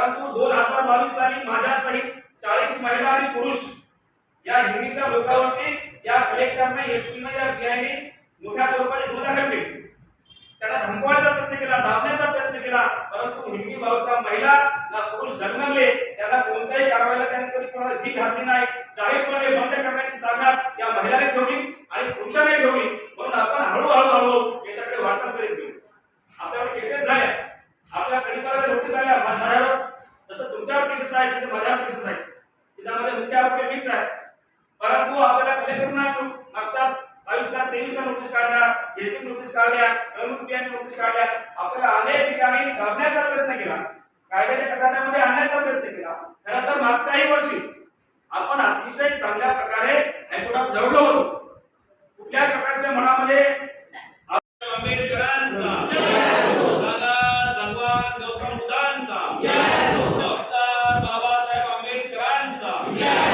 परंतु दोन हजार बावीस साली माझ्यासहित चाळीस महिला आणि पुरुष या हिंदीच्या लोकांवरती या कलेक्टरने एसपीने या पीआयने मोठ्या स्वरूपाची गुन्हा दाखल केली. त्यांना धमकवायचा प्रयत्न केला दाबण्याचा प्रयत्न केला परंतु हिंदी भावच्या महिला ना पुरुष धर्मले त्यांना कोणत्याही कारवाईला त्यांनी कधी कोणाला भीक घातली नाही चाहे आरोपी कसं आहे तिथं माझा आरोपी त्याच्यामध्ये मुख्य आरोपी मीच आहे. परंतु आपल्याला कलेक्टरना मागचा बावीस ला तेवीस ला नोटीस काढल्या एकवीस नोटीस काढल्या नवीन नोटीस काढल्या. आपल्याला अनेक ठिकाणी दाबण्याचा प्रयत्न केला. कायद्याच्या खजान्यामध्ये आणण्याचा प्रयत्न केला. खरंतर मागच्याही वर्षी आपण अतिशय चांगल्या प्रकारे हायकोर्टात लढलो होतो. कुठल्या प्रकारचे मनामध्ये आंबेडकरांचा दादा भगवान गौतम बुद्धांचा Yeah.